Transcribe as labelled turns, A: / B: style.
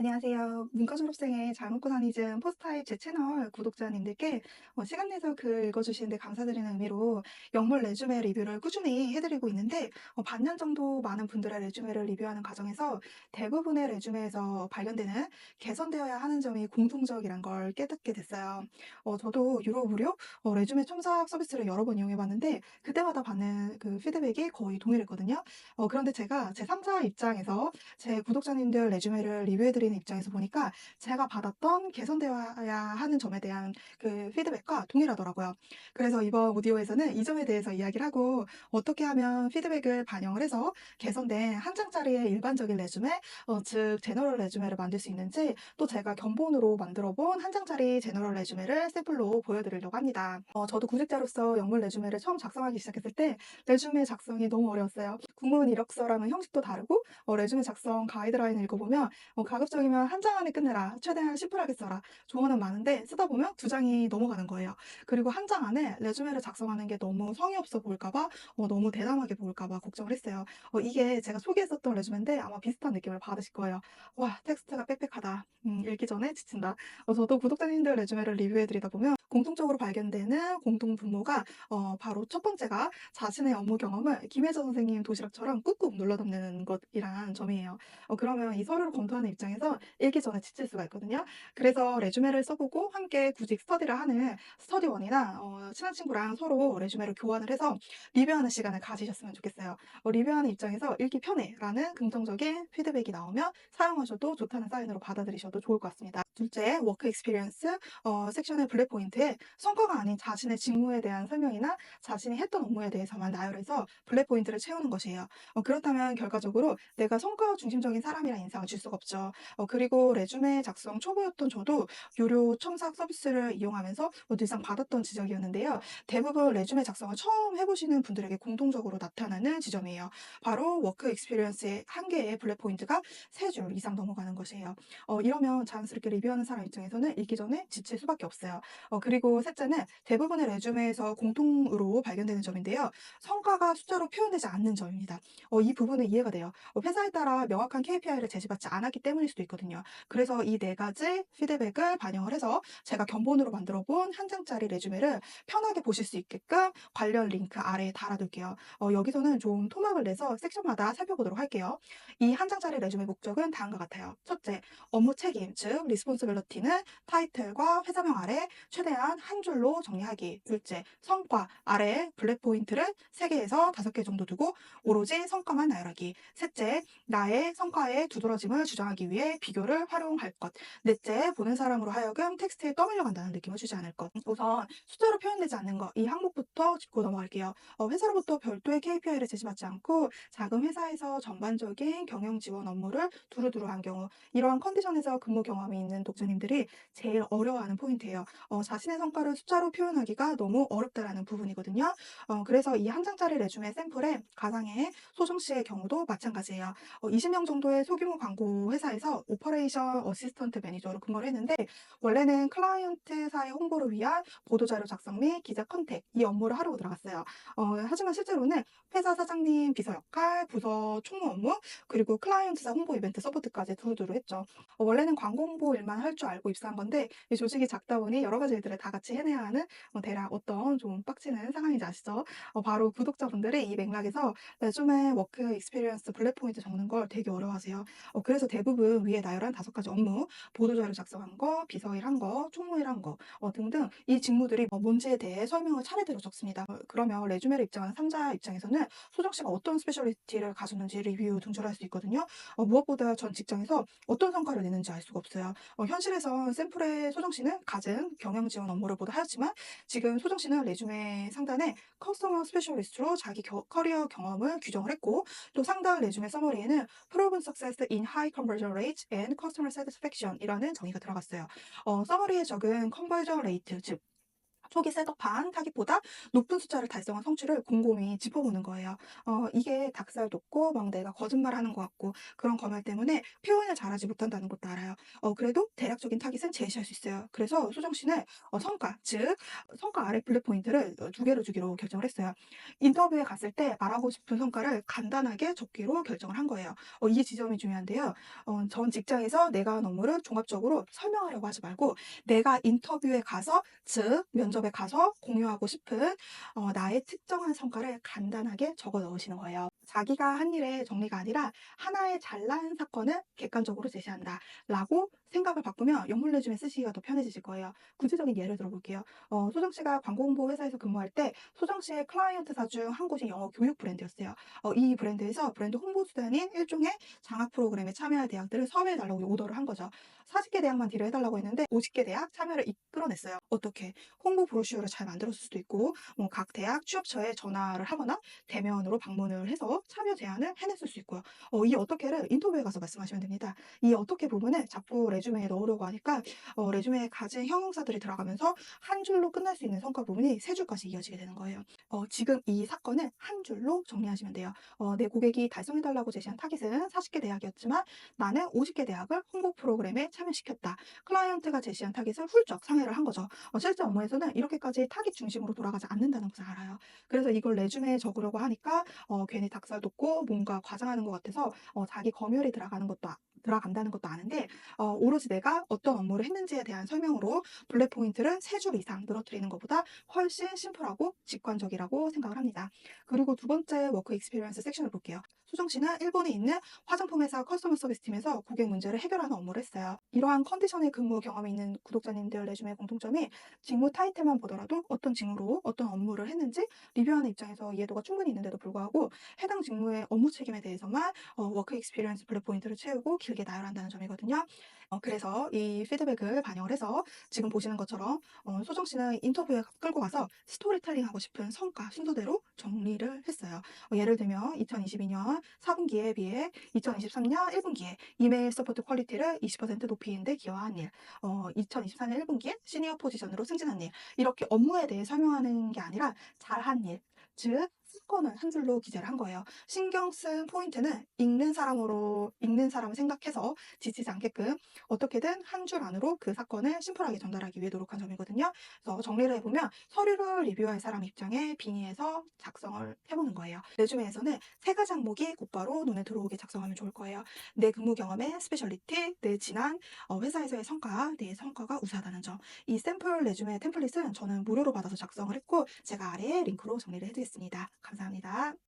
A: 안녕하세요. 문과 졸업생의 잘 먹고 다니즘 포스타입 제 채널 구독자님들께 어, 시간 내서 글 읽어주시는데 감사드리는 의미로 영물 레주메 리뷰를 꾸준히 해드리고 있는데 어, 반년 정도 많은 분들의 레주메를 리뷰하는 과정에서 대부분의 레주메에서 발견되는 개선되어야 하는 점이 공통적이란 걸 깨닫게 됐어요. 어, 저도 유로 무료 어, 레주메 첨삭 서비스를 여러 번 이용해봤는데 그때마다 받는 그 피드백이 거의 동일했거든요. 어, 그런데 제가 제 3자 입장에서 제 구독자님들 레주메를 리뷰해드리는 입장에서 보니까 제가 받았던 개선되어야 하는 점에 대한 그 피드백과 동일하더라고요. 그래서 이번 오디오에서는 이 점에 대해서 이야기를 하고 어떻게 하면 피드백을 반영을 해서 개선된 한 장짜리의 일반적인 레주메, 어, 즉 제너럴 레주메를 만들 수 있는지 또 제가 견본으로 만들어 본 한 장짜리 제너럴 레주메를 샘플로 보여드리려고 합니다. 어, 저도 구직자로서 영문 레주메를 처음 작성하기 시작했을 때 레주메 작성이 너무 어려웠어요. 구문 이력서랑은 형식도 다르고 어, 레주메 작성 가이드라인을 읽어보면 어, 가급적 이면 한 장 안에 끝내라. 최대한 심플하게 써라. 조언은 많은데 쓰다 보면 두 장이 넘어가는 거예요. 그리고 한 장 안에 레주메를 작성하는 게 너무 성의 없어 보일까봐 어, 너무 대담하게 보일까봐 걱정을 했어요. 어, 이게 제가 소개했었던 레주메인데 아마 비슷한 느낌을 받으실 거예요. 와 텍스트가 빽빽하다. 음, 읽기 전에 지친다. 어, 저도 구독자님들 레주메를 리뷰해드리다 보면 공통적으로 발견되는 공통 분모가 어, 바로 첫 번째가 자신의 업무 경험을 김혜자 선생님 도시락처럼 꾹꾹 눌러담는 것이란 점이에요. 어, 그러면 이 서류를 검토하는 입장에서 읽기 전에 지칠 수가 있거든요. 그래서 레주메를 써보고 함께 구직 스터디를 하는 스터디원이나 어, 친한 친구랑 서로 레주메를 교환을 해서 리뷰하는 시간을 가지셨으면 좋겠어요. 어, 리뷰하는 입장에서 읽기 편해라는 긍정적인 피드백이 나오면 사용하셔도 좋다는 사인으로 받아들이셔도 좋을 것 같습니다. 둘째, 워크 익스피리언스 어, 섹션의 블랙 포인트에 성과가 아닌 자신의 직무에 대한 설명이나 자신이 했던 업무에 대해서만 나열해서 블랙 포인트를 채우는 것이에요. 어, 그렇다면 결과적으로 내가 성과 중심적인 사람이라는 인상을 줄 수가 없죠. 어, 그리고 레주메 작성 초보였던 저도 유료 첨삭 서비스를 이용하면서 뭐 늘상 받았던 지적이었는데요. 대부분 레주메 작성을 처음 해보시는 분들에게 공통적으로 나타나는 지점이에요. 바로 워크 익스피리언스의 한 개의 블랙 포인트가 세 줄 이상 넘어가는 것이에요. 어, 이러면 자연스럽게 리뷰하는 사람 입장에서는 읽기 전에 지칠 수밖에 없어요. 어, 그리고 셋째는 대부분의 레주메에서 공통으로 발견되는 점인데요. 성과가 숫자로 표현되지 않는 점입니다. 어, 이 부분은 이해가 돼요. 어, 회사에 따라 명확한 KPI를 제시받지 않았기 때문일 수도 있 거든요. 그래서 이 네 가지 피드백을 반영을 해서 제가 견본으로 만들어 본 한 장짜리 레주메를 편하게 보실 수 있게끔 관련 링크 아래에 달아둘게요. 어, 여기서는 좀 토막을 내서 섹션마다 살펴보도록 할게요. 이 한 장짜리 레주메 목적은 다음과 같아요. 첫째, 업무 책임, 즉 리스폰스빌리티는 타이틀과 회사명 아래 최대한 한 줄로 정리하기. 둘째, 성과 아래 블랙 포인트를 3개에서 5개 정도 두고 오로지 성과만 나열하기. 셋째, 나의 성과에 두드러짐을 주장하기 위해 비교를 활용할 것. 넷째, 보는 사람으로 하여금 텍스트에 떠밀려 간다는 느낌을 주지 않을 것. 우선 숫자로 표현되지 않는 것, 이 항목부터 짚고 넘어갈게요. 어, 회사로부터 별도의 KPI를 제시받지 않고 작은 회사에서 전반적인 경영 지원 업무를 두루두루 한 경우 이러한 컨디션에서 근무 경험이 있는 독자님들이 제일 어려워하는 포인트예요. 어, 자신의 성과를 숫자로 표현하기가 너무 어렵다라는 부분이거든요. 어, 그래서 이 한 장짜리 레주메 샘플에 가상의 소정 씨의 경우도 마찬가지예요. 어, 20명 정도의 소규모 광고 회사에서 오퍼레이션 어시스턴트 매니저로 근무를 했는데 원래는 클라이언트사의 홍보를 위한 보도자료 작성 및 기자 컨택 이 업무를 하려고 들어갔어요. 어, 하지만 실제로는 회사 사장님 비서 역할, 부서 총무 업무, 그리고 클라이언트사 홍보 이벤트 서포트까지 두루두루 했죠. 어, 원래는 광고 홍보 일만 할 줄 알고 입사한 건데 이 조직이 작다 보니 여러 가지 일들을 다 같이 해내야 하는 어, 대략 어떤 좀 빡치는 상황인지 아시죠? 어, 바로 구독자분들이 이 맥락에서 레주메 워크 익스피리언스 블랙 포인트 적는 걸 되게 어려워하세요. 어, 그래서 대부분 위에 나열한 다섯 가지 업무, 보도자료 작성한 거, 비서일 한 거, 총무일 한 거 어, 등등 이 직무들이 어, 뭔지에 대해 설명을 차례대로 적습니다. 어, 그러면 레주메를 입장하는 3자 입장에서는 소정 씨가 어떤 스페셜리티를 가졌는지 리뷰 등줄할 수 있거든요. 어, 무엇보다 전 직장에서 어떤 성과를 내는지 알 수가 없어요. 어, 현실에선 샘플의 소정 씨는 갖은 경영 지원 업무를 모두 하였지만 지금 소정 씨는 레주메 상단에 커스터머 스페셜리스트로 자기 겨- 커리어 경험을 규정을 했고 또 상단 레주메 서머리에는 proven success in high conversion rate and customer satisfaction 이라는 정의가 들어갔어요. 어, 서머리에 적은 컨버전 레이트, 즉 초기 셋업한 타깃보다 높은 숫자를 달성한 성취를 곰곰이 짚어보는 거예요. 어, 이게 닭살 돋고 막 내가 거짓말하는 것 같고 그런 검열 때문에 표현을 잘하지 못한다는 것도 알아요. 어, 그래도 대략적인 타깃은 제시할 수 있어요. 그래서 소정 씨는 어, 성과, 즉 성과 아래 블랙 포인트를 어, 두 개로 주기로 결정을 했어요. 인터뷰에 갔을 때 말하고 싶은 성과를 간단하게 적기로 결정을 한 거예요. 어, 이 지점이 중요한데요. 어, 전 직장에서 내가 한 업무를 종합적으로 설명하려고 하지 말고 내가 인터뷰에 가서 즉 면접 에 가서 공유하고 싶은 어, 나의 특정한 성과를 간단하게 적어 넣으시는 거예요. 자기가 한 일의 정리가 아니라 하나의 잘난 사건을 객관적으로 제시한다. 라고 생각을 바꾸면 레주메 쓰시기가 더 편해지실 거예요. 구체적인 예를 들어볼게요. 어, 소정 씨가 광고 홍보 회사에서 근무할 때 소정 씨의 클라이언트사 중 한 곳이 영어 교육 브랜드였어요. 어, 이 브랜드에서 브랜드 홍보 수단인 일종의 장학 프로그램에 참여할 대학들을 섭외해달라고 오더를 한 거죠. 40개 대학만 딜을 해달라고 했는데 50개 대학 참여를 이끌어냈어요. 어떻게? 홍보 브로슈어를 잘 만들었을 수도 있고 뭐 각 대학 취업처에 전화를 하거나 대면으로 방문을 해서 참여 제안을 해냈을 수 있고요. 어, 이 어떻게를 인터뷰에 가서 말씀하시면 됩니다. 이 어떻게 부분을 자꾸 레주메에 넣으려고 하니까 어, 레주메에 가진 형용사들이 들어가면서 한 줄로 끝날 수 있는 성과 부분이 세 줄까지 이어지게 되는 거예요. 어, 지금 이 사건을 한 줄로 정리하시면 돼요. 어, 내 고객이 달성해달라고 제시한 타깃은 40개 대학이었지만 나는 50개 대학을 홍보 프로그램에 참여시켰다. 클라이언트가 제시한 타깃을 훌쩍 상회를 한 거죠. 어, 실제 업무에서는 이렇게까지 타깃 중심으로 돌아가지 않는다는 것을 알아요. 그래서 이걸 레주메에 적으려고 하니까 어, 괜히 닭살 돋고 뭔가 과장하는 것 같아서 어, 자기 검열이 들어가는 것도 아- 들어간다는 것도 아는데 어, 오로지 내가 어떤 업무를 했는지에 대한 설명으로 블랙 포인트를 세 줄 이상 늘어뜨리는 것보다 훨씬 심플하고 직관적이라고 생각을 합니다. 그리고 두 번째 워크 익스피리언스 섹션을 볼게요. 수정 씨는 일본에 있는 화장품 회사 커스터머 서비스 팀에서 고객 문제를 해결하는 업무를 했어요. 이러한 컨디션의 근무 경험이 있는 구독자님들 레주메 공통점이 직무 타이틀만 보더라도 어떤 직무로 어떤 업무를 했는지 리뷰하는 입장에서 이해도가 충분히 있는데도 불구하고 해당 직무의 업무 책임에 대해서만 어, 워크 익스피리언스 블랙 포인트를 채우고 길게 나열한다는 점이거든요. 어, 그래서 이 피드백을 반영을 해서 지금 보시는 것처럼 어, 소정 씨는 인터뷰에 끌고 가서 스토리텔링 하고 싶은 성과 순서대로 정리를 했어요. 어, 예를 들면 2022년 4분기에 비해 2023년 1분기에 이메일 서포트 퀄리티를 20% 높이는 데 기여한 일, 어, 2024년 1분기에 시니어 포지션으로 승진한 일, 이렇게 업무에 대해 설명하는 게 아니라 잘한 일, 즉 사건을 한 줄로 기재를 한 거예요. 신경 쓴 포인트는 읽는 사람으로 읽는 사람을 생각해서 지치지 않게끔 어떻게든 한 줄 안으로 그 사건을 심플하게 전달하기 위해 노력한 점이거든요. 그래서 정리를 해보면 서류를 리뷰할 사람 입장에 빙의해서 작성을 해보는 거예요. 레주메에서는 세 가지 항목이 곧바로 눈에 들어오게 작성하면 좋을 거예요. 내 근무 경험의 스페셜리티, 내 지난 어, 회사에서의 성과, 내 성과가 우수하다는 점. 이 샘플 레주메 템플릿은 저는 무료로 받아서 작성을 했고 제가 아래에 링크로 정리를 해드리겠습니다. 감사합니다.